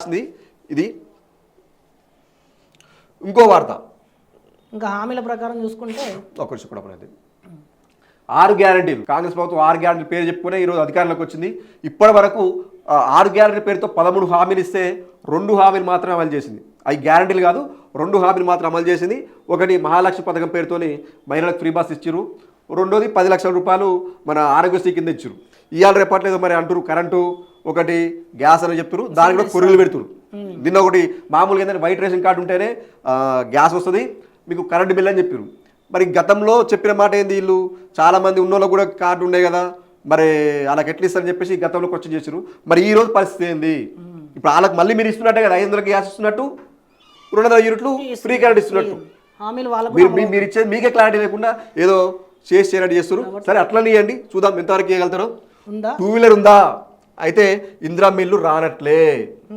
రాసింది. ఇది ఇంకో వార్త. ఇంకా హామీల ప్రకారం చూసుకుంటే ఒక నిమిషం కూడా పడేది. ఆరు గ్యారంటీలు. కాంగ్రెస్ ప్రభుత్వం ఆరు గ్యారంటీల పేరు చెప్పుకునే ఈరోజు అధికారంలోకి వచ్చింది. ఇప్పటి వరకు ఆరు గ్యారంటీల పేరుతో పదమూడు హామీలు ఇస్తే రెండు హామీలు మాత్రమే అమలు చేసింది. అవి గ్యారంటీలు కాదు రెండు హామీలు మాత్రం అమలు చేసింది. ఒకటి మహాలక్ష్మి పథకం పేరుతోని మహిళలకు ఫ్రీ బస్ ఇచ్చారు రెండోది పది లక్షల రూపాయలు మన ఆరోగ్యశ్రీ కింద ఇచ్చారు ఇవాళ రేపట్లేదు మరి అంటారు కరెంటు ఒకటి గ్యాస్ అని చెప్తారు దానికి కూడా కొర్రీలు పెడుతురు నిన్న ఒకటి మామూలుగా ఏంటంటే వైట్ రేషన్ కార్డు ఉంటేనే గ్యాస్ వస్తుంది. మీకు కరెంటు బిల్ అని చెప్పారు మరి గతంలో చెప్పిన మాట ఏంది వీళ్ళు? చాలా మంది ఉన్నోళ్ళకు కూడా కార్డు ఉండే కదా. మరి వాళ్ళకి ఎట్లా ఇస్తారని చెప్పేసి గతంలో క్వశ్చన్ చేశారు మరి ఈ రోజు పరిస్థితి ఏంది? ఇప్పుడు వాళ్ళకి మళ్ళీ మీరు ఇస్తున్నట్టే కదా. ఐదు వందలకి గ్యాస్ ఇస్తున్నట్టు రెండు వందల యూనిట్లు ఫ్రీ కరెంట్ ఇస్తున్నట్టు. మీరు మీరు ఇచ్చేది మీకే క్లారిటీ లేకుండా ఏదో చేసి చేయనట్టు చేస్తారు సరే అట్లనే ఇవ్వండి చూద్దాం ఎంతవరకు చేయగలుగుతారో ఉందా? టూ వీలర్ ఉందా? అయితే ఇందిరా మిల్లు రానట్లే.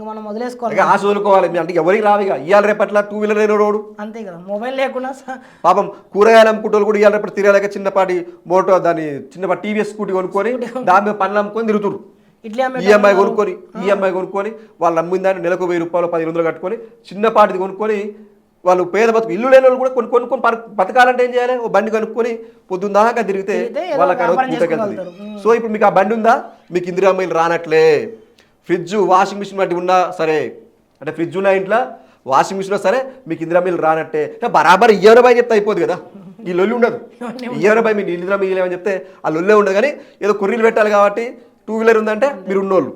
మనం వదిలేసుకోవాలి ఆశ వదులుకోవాలి. అంటే ఎవరికి రావిగా ఇవాళ రేపట్ల టూ వీలర్ అయిన రోడ్డు అంతే కదా మొబైల్ లేకుండా పాపం కూరగాయలు అమ్ముకుంటూ కూడా ఇవాళ రేపటి తిరగలేక చిన్నపాటి మోటో దాని చిన్నపాటి టీవీఎస్ స్కూటీ కొనుక్కొని దాని మీద పనులు అమ్ముకొని తిరుగుతురు ఈఎంఐ కొనుక్కొని ఈఎంఐ కొనుక్కొని వాళ్ళు అమ్మిన దాన్ని నెలకు వెయ్యి రూపాయలు పదిహేను వందలు కట్టుకొని చిన్నపాటిది కొనుక్కొని వాళ్ళు పేద బతుకు ఇల్లు లేని వాళ్ళు కూడా కొన్ని కొనుక్కొని బతు- బతకాలంటే ఏం చేయాలి? ఓ బండి కొనుక్కొని పొద్దున్న దాకా తిరిగితే వాళ్ళకి చేసుకోగలుగుతారు. సో ఇప్పుడు మీకు ఆ బండి ఉందా? మీకు ఇందిరామ్మాయిలు రానట్లే. ఫ్రిడ్జ్ వాషింగ్ మిషన్ వంటి ఉన్నా సరే. అంటే ఫ్రిడ్జ్ ఉన్న ఇంట్లో వాషింగ్ మిషన్ సరే మీకు ఇందిరామ్మాయిలు రానట్టే. అంటే బరాబర్ ఇయ్యవన భయ చెప్తే అయిపోదు కదా. ఈ లొల్లి ఉండదు. ఇయ్యవన భయ మీ ఇందిరా మిగిలేమని చెప్తే ఆ లొల్లే ఉండదు. కానీ ఏదో కొర్రీలు పెట్టాలి కాబట్టి టూ వీలర్ ఉందంటే మీరు ఉన్నోళ్ళు.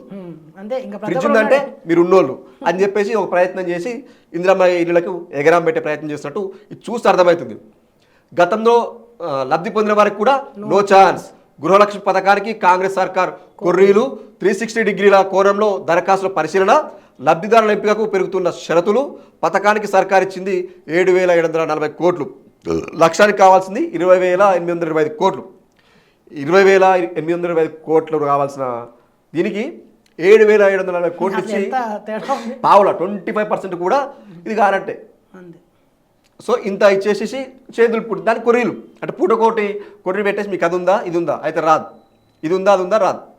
అంతే ఇంకా ఫ్రిడ్జ్ ఉందంటే మీరు ఉన్నోళ్ళు అని చెప్పేసి ఒక ప్రయత్నం చేసి ఇందిరమ్మ ఇళ్ళకు ఎగరాం పెట్టే ప్రయత్నం చేస్తున్నట్టు ఇది చూస్తే అర్థమవుతుంది. గతంలో లబ్ధి పొందిన వారికి కూడా నో ఛాన్స్ గృహలక్ష్మి పథకానికి కాంగ్రెస్ సర్కార్ కొర్రీలు త్రీ సిక్స్టీ డిగ్రీల కోణంలో దరఖాస్తుల పరిశీలన లబ్ధిదారుల ఎంపికకు పెరుగుతున్న షరతులు పథకానికి సర్కార్ ఇచ్చింది ఏడు వేల ఏడు వందల నలభై కోట్లు. లక్షానికి కావాల్సింది ఇరవై వేల ఎనిమిది వందల ఇరవై ఐదు కోట్లు. ఇరవై వేల ఎనిమిది వందల ఇరవై ఐదు కోట్లు కావాల్సిన దీనికి ఏడు వేల ఏడు వందల నలభై కోట్లు ఇచ్చి పావుల ట్వంటీ ఫైవ్ పర్సెంట్ కూడా ఇది కానట్టే సో ఇంత ఇచ్చేసేసి చేతులు పుట్టి దాని కొర్రీలు. అంటే పూటకోటి కొర్రీ పెట్టేసి మీకు అది ఉందా ఇది ఉందా? అయితే రాదు. ఇది ఉందా అది ఉందా? రాదు.